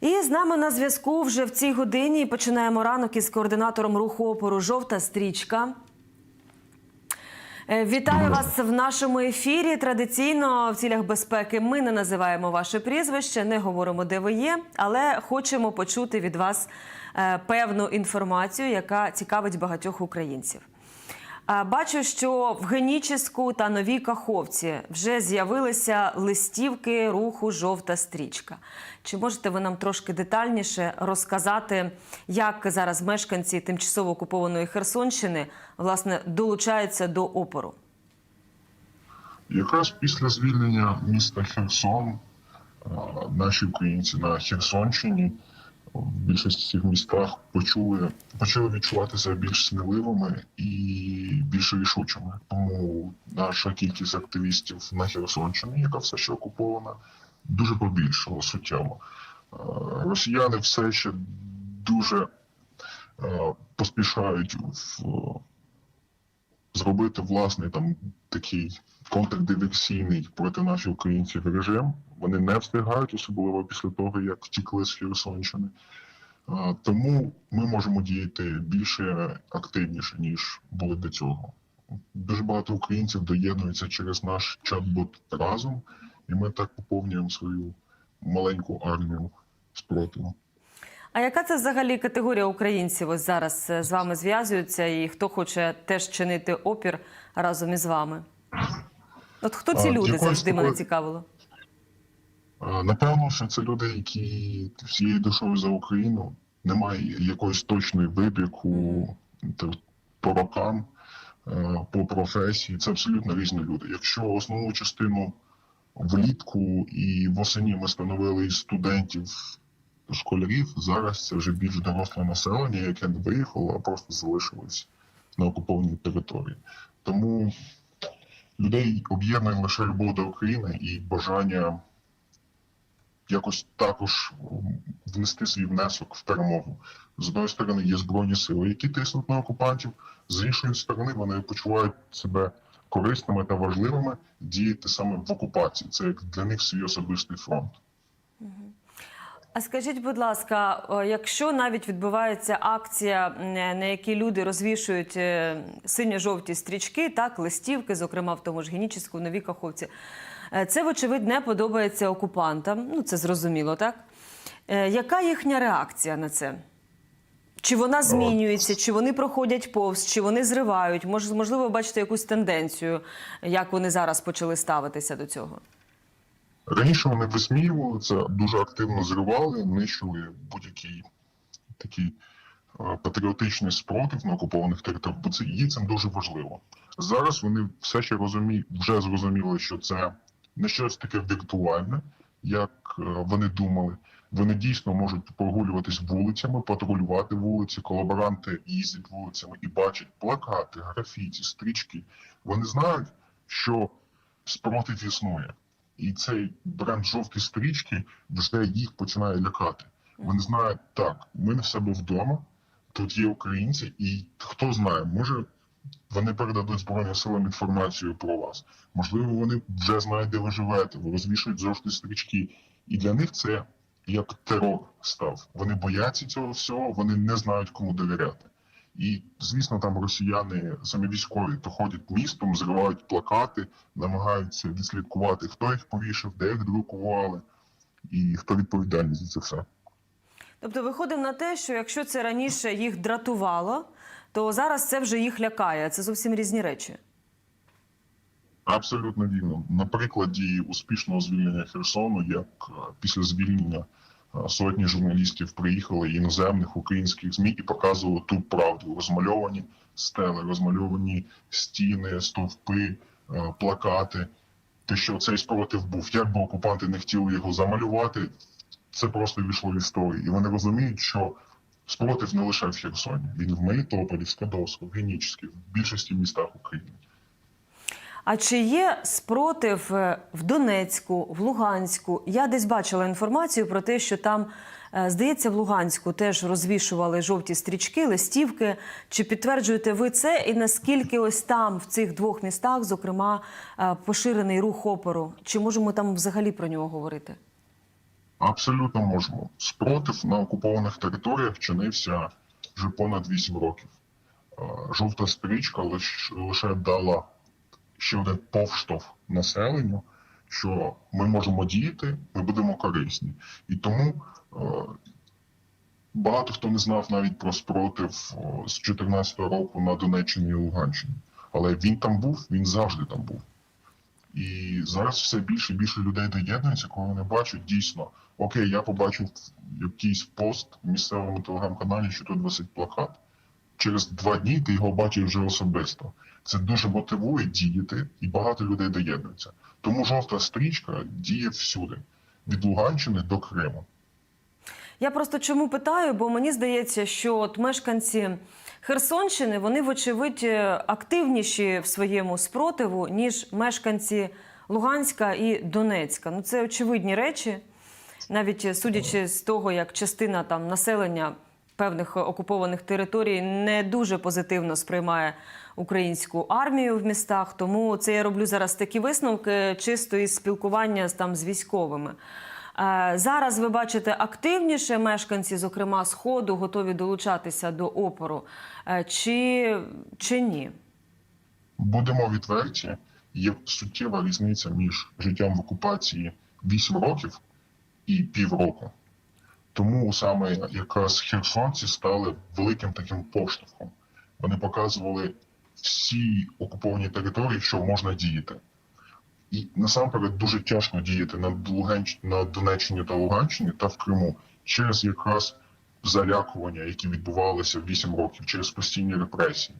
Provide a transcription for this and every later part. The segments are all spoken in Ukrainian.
І з нами на зв'язку вже в цій годині починаємо ранок із координатором руху опору Жовта стрічка. Е, Вітаю вас в нашому ефірі. Традиційно в цілях безпеки ми не називаємо ваше прізвище, не говоримо, де ви є, але хочемо почути від вас е, певну інформацію, яка цікавить багатьох українців. Бачу, що в Геніческу та Новій Каховці вже з'явилися листівки руху Жовта стрічка. Чи можете ви нам трошки детальніше розказати, як зараз мешканці тимчасово окупованої Херсонщини власне долучаються до опору? Якраз після звільнення міста Херсон наші українці на Херсонщині в більшості цих містах почули, почали відчуватися більш сміливими і більш рішучими. Тому наша кількість активістів на Херсонщині, яка все ще окупована, дуже побільшила суттєво. Е, Росіяни все ще дуже е, поспішають в зробити власний там такий контрдиверсійний проти наших українців режим. Вони не встигають, особливо після того, як втікли з Херсонщини. Тому ми можемо діяти більше активніше, ніж були до цього. Дуже багато українців доєднуються через наш чат-бот разом, і ми так поповнюємо свою маленьку армію спротиву. А яка це взагалі категорія українців ось зараз е, з вами зв'язуються, і хто хоче теж чинити опір разом із вами? От хто ці А, люди завжди мене цікавило? Напевно, що це люди, які всією душою за Україну. Немає якоїсь точної вибірку по рокам, е, по професії. Це абсолютно різні люди. Якщо основну частину влітку і восені ми становили із студентів школярів, зараз це вже більш доросле населення, яке не виїхало, а просто залишилось на окупованій території. Тому людей об'єднує лише любов до України і бажання якось також внести свій внесок в перемогу. З одної сторони є збройні сили, які тиснуть на окупантів, з іншої сторони вони почувають себе корисними та важливими діяти саме в окупації. Це як для них свій особистий фронт. А скажіть, будь ласка, якщо навіть відбувається акція, на якій люди розвішують е, синьо-жовті стрічки, так, листівки, зокрема в тому ж Генічеську, в Новій Каховці, це, вочевидь, не подобається окупантам. Ну, це зрозуміло, так? Е, Яка їхня реакція на це? Чи вона змінюється, чи вони проходять повз, чи вони зривають? Мож- Можливо, ви бачите якусь тенденцію, як вони зараз почали ставитися до цього? Раніше вони висміювали це, дуже активно зривали, нищили будь-який такий е, патріотичний спротив на окупованих територіях, бо це їй це дуже важливо. Зараз вони все ще розуміють, вже зрозуміли, що це не щось таке віртуальне, як е, вони думали. Вони дійсно можуть прогулюватись вулицями, патрулювати вулиці, колаборанти їздять вулицями і бачать плакати, графіті, стрічки. Вони знають, що спротив існує. І цей бренд жовті стрічки вже їх починає лякати. Вони знають, так, ми не в себе вдома, тут є українці, і хто знає, може вони передадуть Збройним силам інформацію про вас. Можливо, вони вже знають, де ви живете, розвішують жовті стрічки. І для них це як терор став. Вони бояться цього всього, вони не знають, кому довіряти. І, звісно, там росіяни, самі військові, то ходять містом, зривають плакати, намагаються відслідкувати, хто їх повішав, де їх друкували, і хто відповідальний за це все. Тобто виходимо на те, що якщо це раніше їх дратувало, то зараз це вже їх лякає. Це зовсім різні речі. Абсолютно вірно. На прикладі успішного звільнення Херсону, як е, після звільнення е, сотні журналістів приїхали іноземних українських ЗМІ і показували ту правду. Розмальовані стели, розмальовані стіни, стовпи, е, плакати. Те, що цей спротив був, як би окупанти не хотіли його замалювати, це просто війшло в історію. І вони розуміють, що спротив не лише в Херсоні, він в Мелітополі, Скадовську, Генічській, в більшості містах України. А чи є спротив е, в Донецьку, в Луганську? Я десь бачила інформацію про те, що там, е, здається, в Луганську теж розвішували жовті стрічки, листівки. Чи підтверджуєте ви це? І наскільки ось там, в цих двох містах, зокрема, е, поширений рух опору? Чи можемо там взагалі про нього говорити? Абсолютно можемо. Спротив на окупованих територіях чинився вже понад 8 років. Е, Жовта стрічка лише, дала ще один повштовх населенню, що ми можемо діяти, ми будемо корисні. І тому е, багато хто не знав навіть про спротив з 2014 року на Донеччині і Луганщині. Але він там був, він завжди там був. І зараз все більше і більше людей доєднуються, коли вони бачать дійсно, окей, я побачив якийсь пост в місцевому телеграм-каналі, що тут висить плакат. Через два дні ти його бачиш вже особисто. Це дуже мотивує діяти, і багато людей доєднуються. Тому жовта стрічка діє всюди, від Луганщини до Криму. Я просто чому питаю, бо мені здається, що от мешканці Херсонщини вони, вочевидь, е, активніші в своєму спротиву, ніж мешканці Луганська і Донецька. Ну це очевидні речі, навіть е, судячи з того, як частина там населення певних окупованих територій не дуже позитивно сприймає українську армію в містах. Тому це я роблю зараз такі висновки чисто із спілкування там з військовими. Е, Зараз ви бачите активніше мешканці, зокрема сходу, готові долучатися до опору, Е, чи, чи ні? Будемо відверті, є суттєва різниця між життям в окупації 8 років і півроку. Тому саме якраз херсонці стали великим таким поштовхом. Вони показували всі окуповані території, що можна діяти. І насамперед дуже тяжко діяти на, Луганщ... на Донеччині та Луганщині та в Криму через якраз залякування, які відбувалися 8 років, через постійні репресії.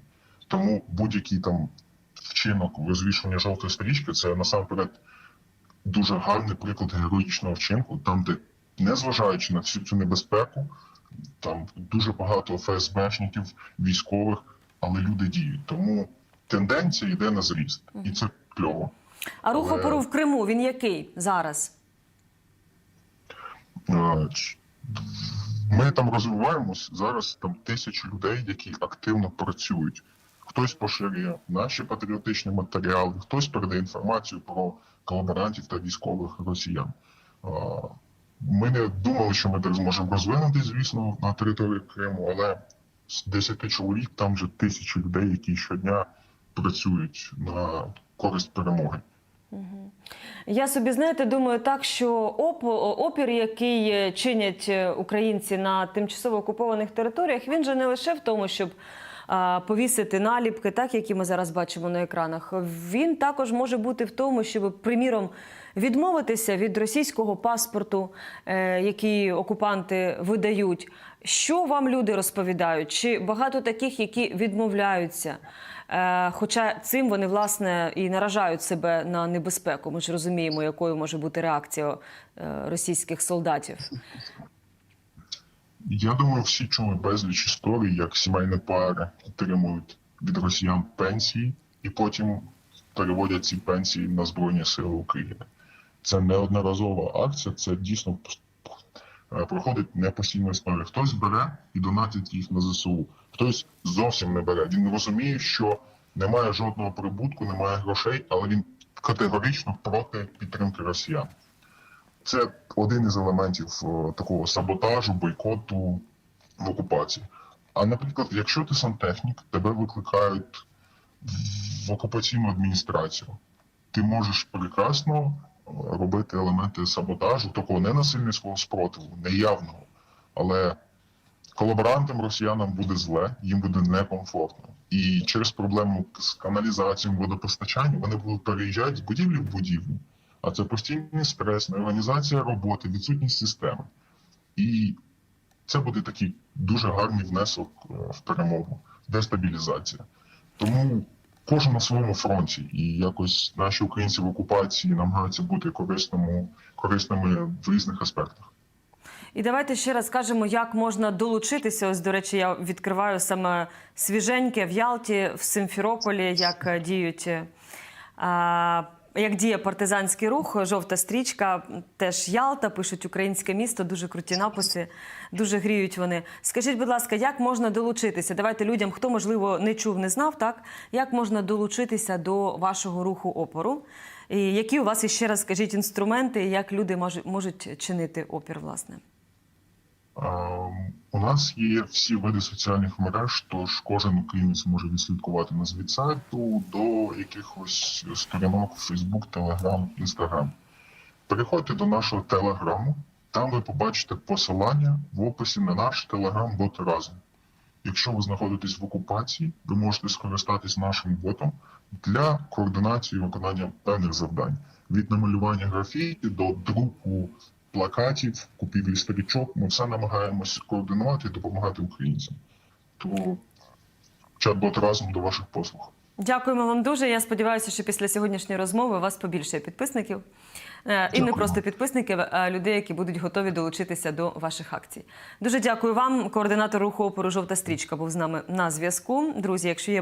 Тому будь-який там вчинок розвішування жовтої стрічки це насамперед дуже гарний приклад героїчного вчинку, там, де, незважаючи на всю цю небезпеку, там дуже багато ФСБшників, військових, але люди діють. Тому тенденція йде на зріст, і це кльово. А рух Але- опору в Криму він який зараз? Ми там розвиваємось зараз там тисячі людей, які активно працюють. Хтось поширює наші патріотичні матеріали, хтось передає інформацію про колаборантів та військових росіян. Ми не думали, що ми так зможемо розвинути, звісно, на території Криму, але з 10 чоловік там вже тисячі людей, які щодня працюють на користь перемоги. Я собі знаєте, думаю так, що опір, який е, чинять е, українці на тимчасово окупованих територіях, він же не лише в тому, щоб повісити наліпки, так які ми зараз бачимо на екранах. Він також може бути в тому, щоб, приміром, відмовитися від російського паспорту, е, який окупанти видають. Що вам люди розповідають? Чи багато таких, які відмовляються? Е, Хоча цим вони власне і наражають себе на небезпеку. Ми ж розуміємо, якою може бути реакція е, російських солдатів. Я думаю, всі чули безліч історій, як сімейні пари отримують від росіян пенсії і потім переводять ці пенсії на Збройні Сили України. Це неодноразова акція, це дійсно проходить не постійна історія. Хтось бере і донатить їх на ЗСУ, хтось зовсім не бере. Він розуміє, що немає жодного прибутку, немає грошей, але він категорично проти підтримки росіян. Це один із елементів е, такого саботажу, бойкоту в окупації. А наприклад, якщо ти сантехнік, тебе викликають в окупаційну адміністрацію, ти можеш прекрасно е, робити елементи саботажу, такого ненасильницького спротиву, неявного. Але колаборантам, росіянам буде зле, їм буде некомфортно. І через проблему з каналізацією, водопостачанням вони будуть переїжджати з будівлі в будівлю. А це постійний стрес, неорганізація роботи, відсутність системи. І це буде такий дуже гарний внесок е, в перемогу, дестабілізація. Тому кожен на своєму фронті, і якось наші українці в окупації намагаються бути корисними, корисними в різних аспектах. І давайте ще раз скажемо, як можна долучитися. Ось, до речі, я відкриваю саме свіженьке в Ялті, в Симферополі, як е, діють. е, як діє партизанський рух, жовта стрічка, теж Ялта, пишуть українське місто, дуже круті написи, дуже гріють вони. Скажіть, будь ласка, як можна долучитися? Давайте людям, хто можливо не чув, не знав, так як можна долучитися до вашого руху опору? І які у вас іще раз скажіть інструменти, як люди можуть, можуть чинити опір, власне? У нас є всі види соціальних мереж, тож кожен українець може відслідкувати нас від сайту до якихось сторінок Facebook, Telegram, Instagram. Переходьте до нашого телеграму, там ви побачите посилання в описі на наш телеграм-бот разом. Якщо ви знаходитесь в окупації, ви можете скористатись нашим ботом для координації виконання певних завдань від намалювання графіті до друку плакатів, купівлі сторічок. Ми все намагаємося координувати і допомагати українцям. Тому чат-бот разом до ваших послуг. Дякуємо вам дуже. Я сподіваюся, що після сьогоднішньої розмови у вас побільшає підписників. Е, І не просто підписників, а людей, які будуть готові долучитися до ваших акцій. Дуже дякую вам. Координатор руху опору Жовта стрічка був з нами на зв'язку. Друзі, якщо є